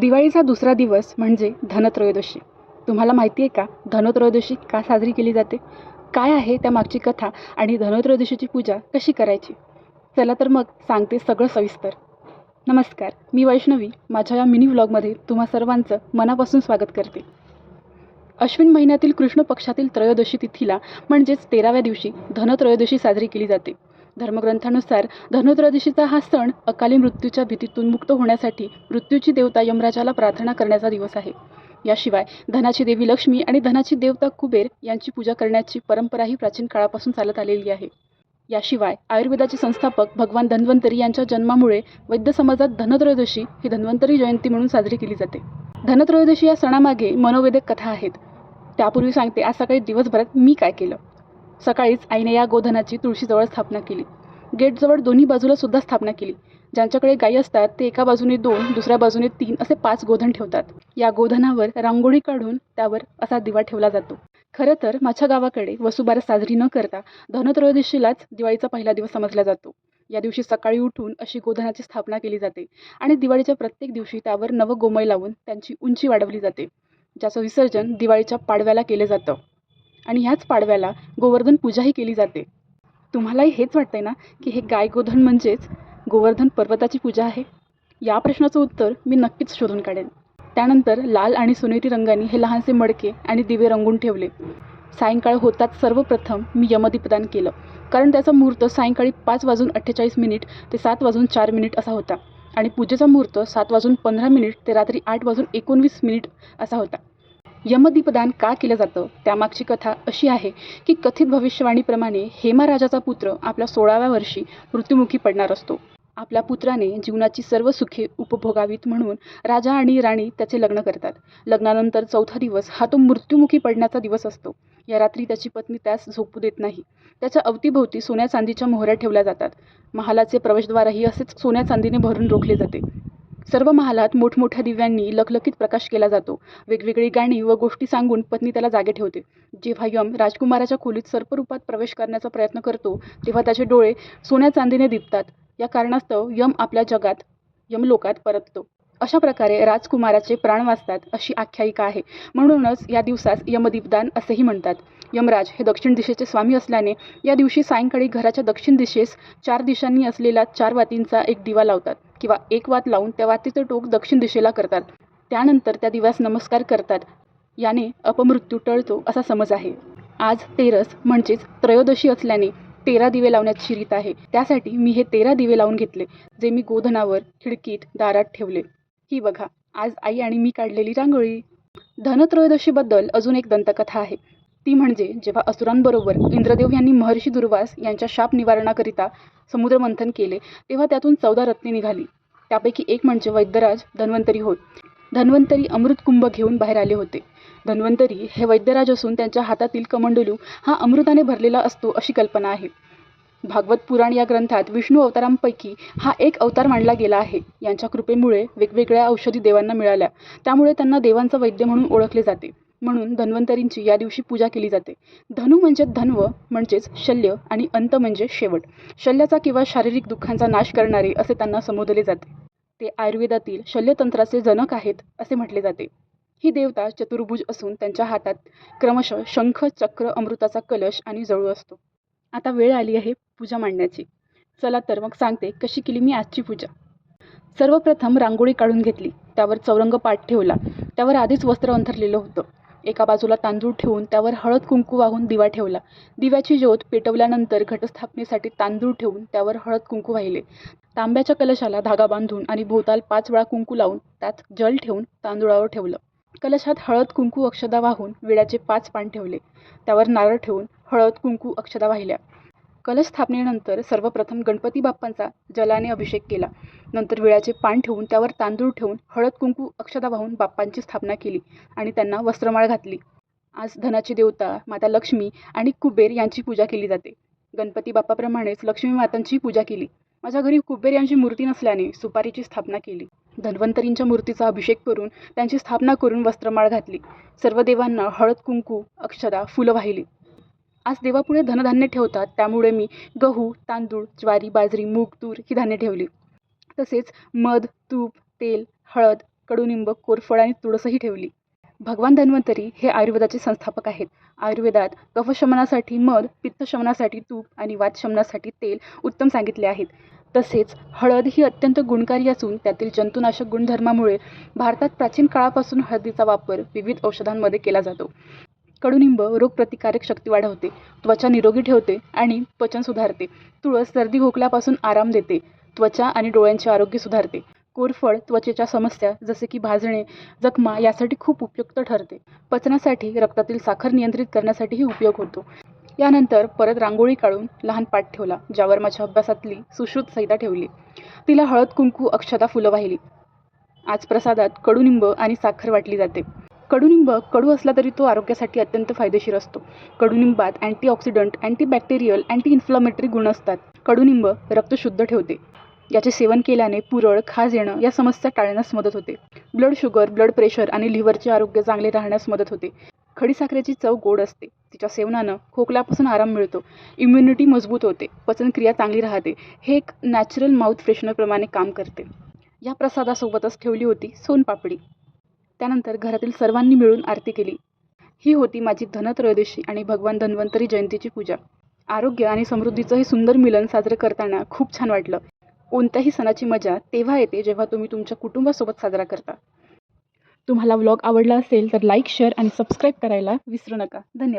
दिवाळीचा दुसरा दिवस म्हणजे धनत्रयोदशी. तुम्हाला माहिती आहे का? धनत्रयोदशी का साजरी केली जाते? काय आहे त्या मागची कथा आणि धनत्रयोदशीची पूजा कशी करायची? चला तर मग सांगते सगळं सविस्तर. नमस्कार मी वैष्णवी. माझ्या या मिनी व्लॉगमध्ये तुम्हा सर्वांचं मनापासून स्वागत करते. अश्विन महिन्यातील कृष्ण पक्षातील त्रयोदशी तिथीला म्हणजेच तेराव्या दिवशी धनत्रयोदशी साजरी केली जाते. धर्मग्रंथानुसार धनत्रयोदशीचा हा सण अकाली मृत्यूच्या भीतीतून मुक्त होण्यासाठी मृत्यूची देवता यमराजाला प्रार्थना करण्याचा दिवस आहे. याशिवाय धनाची देवी लक्ष्मी आणि धनाची देवता कुबेर यांची पूजा करण्याची परंपराही प्राचीन काळापासून चालत आलेली आहे. याशिवाय आयुर्वेदाचे संस्थापक भगवान धन्वंतरी यांच्या जन्मामुळे वैद्य समाजात धनत्रयोदशी ही धन्वंतरी जयंती म्हणून साजरी केली जाते. धनत्रयोदशी या सणामागे मनोवेदक कथा आहेत. त्यापूर्वी सांगते आज सकाळी दिवसभरात मी काय केलं? सकाळीच आईने या गोधनाची तुळशीजवळ स्थापना केली. गेटजवळ दोन्ही बाजूला सुद्धा स्थापना केली. ज्यांच्याकडे गायी असतात ते एका बाजूने दोन दुसऱ्या बाजूने तीन असे पाच गोधन ठेवतात. या गोधनावर रांगोळी काढून त्यावर असा दिवा ठेवला जातो. खरं तर माझ्या गावाकडे वसुबारस साजरी न करता धनत्रयोदशीलाच दिवाळीचा पहिला दिवस समजला जातो. या दिवशी सकाळी उठून अशी गोधनाची स्थापना केली जाते आणि दिवाळीच्या प्रत्येक दिवशी त्यावर नवं गोमय लावून त्यांची उंची वाढवली जाते ज्याचं विसर्जन दिवाळीच्या पाडव्याला केलं जातं. आणि ह्याच पाडव्याला गोवर्धन पूजाही केली जाते. तुम्हालाही हेच वाटतंय ना की हे गाय गोधन म्हणजेच गोवर्धन पर्वताची पूजा आहे? या प्रश्नाचं उत्तर मी नक्कीच शोधून काढेन. त्यानंतर लाल आणि सोनेरी रंगाने हे लहानसे मडके आणि दिवे रंगून ठेवले. सायंकाळ होताच सर्वप्रथम मी यमदीपदान केलं. कारण त्याचा मुहूर्त सायंकाळी पाच वाजून अठ्ठेचाळीस मिनिट ते सात वाजून चार मिनिट असा होता. आणि पूजेचा मुहूर्त सात वाजून पंधरा मिनिट ते रात्री आठ वाजून एकोणवीस मिनिट असा होता. यमदीपदान का केलं जातं? त्यामागची कथा अशी आहे की कथित भविष्यवाणीप्रमाणे हेमा राजाचा पुत्र आपल्या सोळाव्या वर्षी मृत्युमुखी पडणार असतो. आपल्या पुत्राने जीवनाची सर्व सुखे उपभोगावीत म्हणून राजा आणि राणी त्याचे लग्न करतात. लग्नानंतर चौथा दिवस हा तो मृत्युमुखी पडण्याचा दिवस असतो. या रात्री त्याची पत्नी त्यास झोपू देत नाही. त्याच्या अवतीभोवती सोन्या चांदीच्या मोहऱ्या ठेवल्या जातात. महालाचे प्रवेशद्वारही असेच सोन्या चांदीने भरून रोखले जाते. सर्व महालात मोठमोठ्या दिव्यांनी लखलखीत प्रकाश केला जातो. वेगवेगळी गाणी व गोष्टी सांगून पत्नी त्याला जागे ठेवते. जेव्हा यम राजकुमाराच्या खोलीत सर्परूपात प्रवेश करण्याचा प्रयत्न करतो तेव्हा त्याचे डोळे सोन्या चांदीने दिपतात. या कारणास्तव यम आपल्या जगात यमलोकात परततो. अशा प्रकारे राजकुमाराचे प्राण वाचतात अशी आख्यायिका आहे. म्हणूनच या दिवसास यमदीपदान असेही म्हणतात. यमराज हे दक्षिण दिशेचे स्वामी असल्याने या दिवशी सायंकाळी घराच्या दक्षिण दिशेस चार दिशांनी असलेला चार वातींचा एक दिवा लावतात किंवा एक वात लावून त्या वातीचे टोक दक्षिण दिशेला करतात. त्यानंतर त्या दिव्यास नमस्कार करतात. याने अपमृत्यू टळतो असा समज आहे. आज तेरस म्हणजेच त्रयोदशी असल्याने तेरा दिवे लावण्याची रीत आहे. त्यासाठी मी हे तेरा दिवे लावून घेतले जे मी गोधनावर खिडकीत दारात ठेवले. ही बघा आज आई आणि मी काढलेली रांगोळी. धनत्रयोदशीबद्दल अजून एक दंतकथा आहे. ती म्हणजे जेव्हा असुरांबरोबर इंद्रदेव यांनी महर्षी दुर्वास यांच्या शाप निवारणाकरिता समुद्रमंथन केले तेव्हा त्यातून चौदा रत्ने निघाली. त्यापैकी एक म्हणजे वैद्यराज धन्वंतरी होत. धन्वंतरी अमृत कुंभ घेऊन बाहेर आले होते. धन्वंतरी हे वैद्यराज असून त्यांच्या हातातील कमंडलू हा अमृताने भरलेला असतो अशी कल्पना आहे. भागवत पुराण या ग्रंथात विष्णू अवतारांपैकी हा एक अवतार मानला गेला आहे. यांच्या कृपेमुळे वेगवेगळ्या औषधी देवांना मिळाल्या. त्यामुळे त्यांना देवांचा वैद्य म्हणून ओळखले जाते. म्हणून धन्वंतरींची या दिवशी पूजा केली जाते. धनु म्हणजे धन्व म्हणजेच शल्य आणि अंत म्हणजे शेवट. शल्याचा किंवा शारीरिक दुःखांचा नाश करणारे असे त्यांना संबोधले जाते. ते आयुर्वेदातील शल्यतंत्राचे जनक आहेत असे म्हटले जाते. ही देवता चतुर्भुज असून त्यांच्या हातात क्रमशः शंख चक्र अमृताचा कलश आणि जळू असतो. आता वेळ आली आहे पूजा मांडण्याची. चला तर मग सांगते कशी केली मी आजची पूजा. सर्वप्रथम रांगोळी काढून घेतली. त्यावर चौरंग पाठ ठेवला. त्यावर आधीच वस्त्र अंथरलेलं होतं. एका बाजूला तांदूळ ठेवून त्यावर हळद कुंकू वाहून दिवा ठेवला. दिव्याची ज्योत पेटवल्यानंतर घटस्थापनेसाठी तांदूळ ठेवून त्यावर हळद कुंकू वाहिले. तांब्याच्या कलशाला धागा बांधून आणि भोवताल पाच वेळा कुंकू लावून त्यात जल ठेवून तांदूळावर ठेवलं. कलशात हळद कुंकू अक्षदा वाहून विड्याचे पाच पान ठेवले. त्यावर नारळ ठेवून हळद कुंकू अक्षदा वाहिल्या. कलश स्थापनेनंतर सर्वप्रथम गणपती बाप्पांचा जलाने अभिषेक केला. नंतर विळ्याचे पान ठेवून त्यावर तांदूळ ठेवून हळद कुंकू अक्षदा वाहून बाप्पांची स्थापना केली आणि त्यांना वस्त्रमाळ घातली. आज धनाची देवता माता लक्ष्मी आणि कुबेर यांची पूजा केली जाते. गणपती बाप्पाप्रमाणेच लक्ष्मी मातांची पूजा केली. माझ्या घरी कुबेर यांची मूर्ती नसल्याने सुपारीची स्थापना केली. धन्वंतरींच्या मूर्तीचा अभिषेक करून त्यांची स्थापना करून वस्त्रमाळ घातली. सर्व देवांना हळद कुंकू अक्षदा फुलं वाहिली. आज देवापुढे धनधान्य ठेवतात. त्यामुळे मी गहू तांदूळ ज्वारी बाजरी मूग तूर ही धान्य ठेवली. तसेच मध तूप तेल हळद कडुनिंब कोरफड आणि तुळसही ठेवली. भगवान धन्वंतरी हे आयुर्वेदाचे संस्थापक आहेत. आयुर्वेदात कफशमनासाठी मध पित्तशमनासाठी तूप आणि वातशमनासाठी तेल उत्तम सांगितले आहेत. तसेच हळद ही अत्यंत गुणकारी असून त्यातील जंतुनाशक गुणधर्मामुळे भारतात प्राचीन काळापासून हळदीचा वापर विविध औषधांमध्ये केला जातो. कडुनिंब रोगप्रतिकारक शक्ती वाढवते त्वचा निरोगी ठेवते आणि पचन सुधारते. तुळस सर्दी खोकल्यापासून आराम देते त्वचा आणि डोळ्यांचे आरोग्य सुधारते. कोरफड त्वचेच्या समस्या जसे की भाजणे जखमा यासाठी खूप उपयुक्त ठरते. पचनासाठी रक्तातील साखर नियंत्रित करण्यासाठीही उपयोग होतो. यानंतर परत रांगोळी काढून लहान पाट ठेवला ज्यावर माझ्या अभ्यासातली सुश्रुत संहिता ठेवली. तिला हळद कुंकू अक्षता फुलं वाहिली. आज प्रसादात कडुनिंब आणि साखर वाटली जाते. कडुनिंब कडू असला तरी तो आरोग्यासाठी अत्यंत फायदेशीर असतो. कडुनिंबात अँटीऑक्सिडंट अँटीबॅक्टेरियल अँटी इन्फ्लमेटरी गुण असतात. कडुनिंब रक्त शुद्ध ठेवते. याचे सेवन केल्याने पुरळ खाज येणं या समस्या टाळण्यास मदत होते. ब्लड शुगर ब्लड प्रेशर आणि लिव्हरचे आरोग्य चांगले राहण्यास मदत होते. खडीसाखरेची चव गोड असते. तिच्या सेवनानं खोकल्यापासून आराम मिळतो. इम्युनिटी मजबूत होते. पचनक्रिया चांगली राहते. हे एक नॅचरल माउथ फ्रेशनरप्रमाणे काम करते. या प्रसादासोबतच ठेवली होती सोनपापडी. त्यानंतर घरातील सर्वांनी मिळून आरती केली. ही होती माझी धनत्रयोदशी आणि भगवान धन्वंतरी जयंतीची पूजा. आरोग्य आणि समृद्धीचं हे सुंदर मिलन साजरं करताना खूप छान वाटलं. कोणत्याही सणाची मजा तेव्हा येते जेव्हा तुम्ही तुमच्या कुटुंबासोबत साजरा करता. तुम्हाला व्लॉग आवडला असेल तर लाईक शेअर आणि सबस्क्राईब करायला विसरू नका. धन्यवाद.